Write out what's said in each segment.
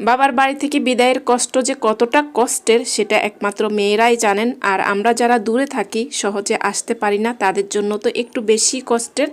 বাবার বাড়ি থেকে বিদায়ের কষ্ট যে কতটা কষ্টের, সেটা একমাত্র মেয়েরাই জানেন। আর আমরা যারা দূরে থাকি, সহজে আসতে পারি না, তাদের জন্য তো একটু বেশি কষ্টের।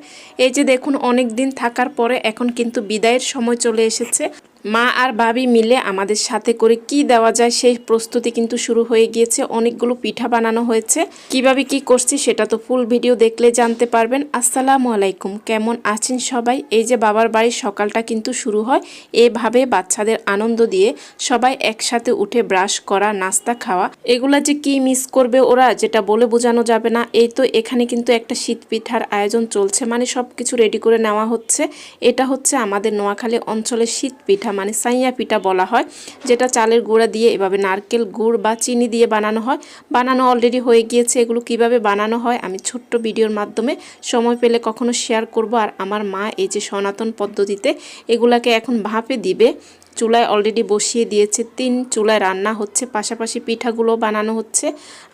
এই যে দেখুন অনেক দিন থাকার পরে এখন কিন্তু বিদায়ের সময় চলে এসেছে। মা আর ভাবি মিলে আমাদের সাথে করে কি দেওয়া যায় সেই প্রস্তুতি কিন্তু শুরু হয়ে গিয়েছে। অনেকগুলো পিঠা বানানো হয়েছে। কীভাবে কি করছি সেটা তো ফুল ভিডিও দেখলে জানতে পারবেন। আসসালামু আলাইকুম। কেমন আছেন সবাই? এই যে বাবার বাড়ির সকালটা কিন্তু শুরু হয়। এভাবে বাচ্চাদের আনন্দ দিয়ে সবাই একসাথে উঠে ব্রাশ করা, নাস্তা খাওয়া। এগুলা যে কি মিস করবে ওরা যেটা বলে বোঝানো যাবে না। এই তো এখানে কিন্তু একটা শীত পিঠার আয়োজন চলছে। মানে সব কিছু রেডি করে নেওয়া হচ্ছে। এটা হচ্ছে আমাদের নোয়াখালী অঞ্চলের শীত পিঠা। মানে সাইয়া পিঠা বলা হয়, যেটা চালের গুঁড়া দিয়ে এভাবে নারকেল গুড় বা চিনি দিয়ে বানানো হয়। বানানো অলরেডি হয়ে গিয়েছে, এগুলো কীভাবে বানানো হয় আমি ছোট্ট ভিডিওর মাধ্যমে সময় পেলে কখনো শেয়ার করব। আর আমার মা এই যে সনাতন পদ্ধতিতে এগুলাকে এখন ভাপে দিবে, চুলায় অলরেডি বসিয়ে দিয়েছে, তিন চুলায় রান্না হচ্ছে, পাশাপাশি পিঠাগুলো বানানো হচ্ছে।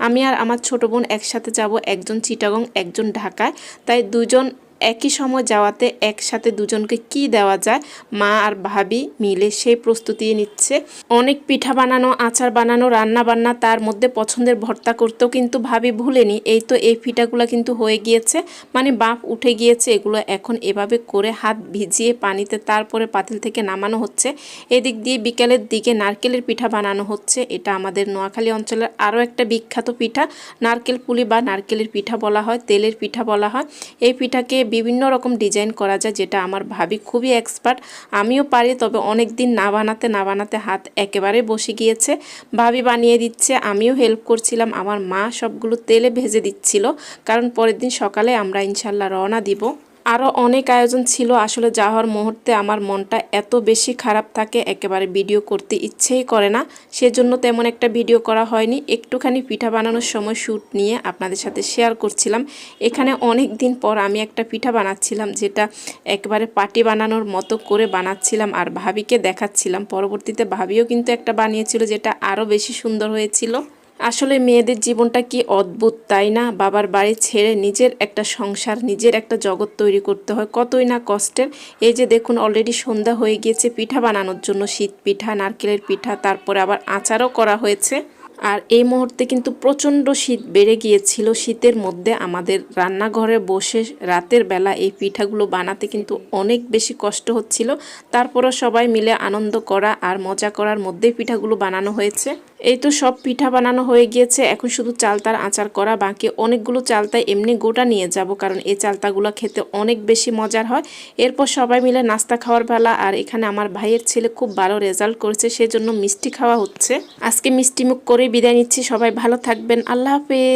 আমি আর আমার ছোট বোন একসাথে যাব, একজন চিটাগং, একজন ঢাকায়। তাই দুজন একই সময় যাওয়াতে একসাথে দুজনকে কি দেওয়া যায়, মা আর ভাবি মিলে সেই প্রস্তুতি নিচ্ছে। অনেক পিঠা বানানো, আচার বানানো, রান্না বান্না তার মধ্যে পছন্দের ভর্তা করতেও কিন্তু ভাবি ভুলেনি। এই তো এই পিঠাগুলো কিন্তু হয়ে গিয়েছে। মানে বাপ উঠে গিয়েছে, এগুলো এখন এভাবে করে হাত ভিজিয়ে পানিতে তারপরে পাতিল থেকে নামানো হচ্ছে। এদিক দিয়ে বিকেলের দিকে নারকেলের পিঠা বানানো হচ্ছে। এটা আমাদের নোয়াখালী অঞ্চলের আরও একটা বিখ্যাত পিঠা। নারকেল পুলি বা নারকেলের পিঠা বলা হয়, তেলের পিঠা বলা হয়। এই পিঠাকে বিভিন্ন রকম ডিজাইন করা যায়, যেটা আমার ভাবি খুবই এক্সপার্ট আমিও পারি, তবে অনেক দিন না বানাতে না বানাতে হাত একেবারে বসে গিয়েছে। ভাবি বানিয়ে দিচ্ছে, আমিও হেল্প করছিলাম, আমার মা সবগুলো তেলে ভেজে দিচ্ছিল, কারণ পরের দিন সকালে আমরা ইনশাল্লাহ রওনা দিব। আরও অনেক আয়োজন ছিল। আসলে যাওয়ার মুহূর্তে আমার মনটা এত বেশি খারাপ থাকে, একেবারে ভিডিও করতে ইচ্ছেই করে না। সেজন্য তেমন একটা ভিডিও করা হয়নি। একটুখানি পিঠা বানানোর সময় শ্যুট নিয়ে আপনাদের সাথে শেয়ার করছিলাম। এখানে অনেক দিন পর আমি একটা পিঠা বানাচ্ছিলাম, যেটা একবারে পাটি বানানোর মতো করে বানাচ্ছিলাম আর ভাবিকে দেখাচ্ছিলাম। পরবর্তীতে ভাবিও কিন্তু একটা বানিয়েছিল, যেটা আরও বেশি সুন্দর হয়েছিল। আসলে মেয়েদের জীবনটা কি অদ্ভুত, তাই না? বাবার বাড়ি ছেড়ে নিজের একটা সংসার, নিজের একটা জগৎ তৈরি করতে হয়, কতই না কষ্টের। এই যে দেখুন অলরেডি সন্ধ্যা হয়ে গিয়েছে, পিঠা বানানোর জন্য শীত পিঠা, নারকেলের পিঠা, তারপরে আবার আচারও করা হয়েছে। আর এই মুহূর্তে কিন্তু প্রচণ্ড শীত বেড়ে গিয়েছিল। শীতের মধ্যে আমাদের রান্নাঘরে বসে রাতের বেলা এই পিঠাগুলো বানাতে কিন্তু অনেক বেশি কষ্ট হচ্ছিল। তারপরও সবাই মিলে আনন্দ করা আর মজা করার মধ্যেই পিঠাগুলো বানানো হয়েছে। এই তো সব পিঠা বানানো হয়ে গিয়েছে, এখন শুধু চালতার আচার করা বাকি। অনেকগুলো চালতা এমনি গোটা নিয়ে যাব, কারণ এই চালতাগুলো খেতে অনেক বেশি মজার হয়। এরপর সবাই মিলে নাস্তা খাওয়ার বেলা, আর এখানে আমার ভাইয়ের ছেলে খুব ভালো রেজাল্ট করেছে, সেজন্য মিষ্টি খাওয়া হচ্ছে। আজকে মিষ্টিমুখ করে বিদায় নিচ্ছি, সবাই ভালো থাকবেন, আল্লাহ হাফেজ।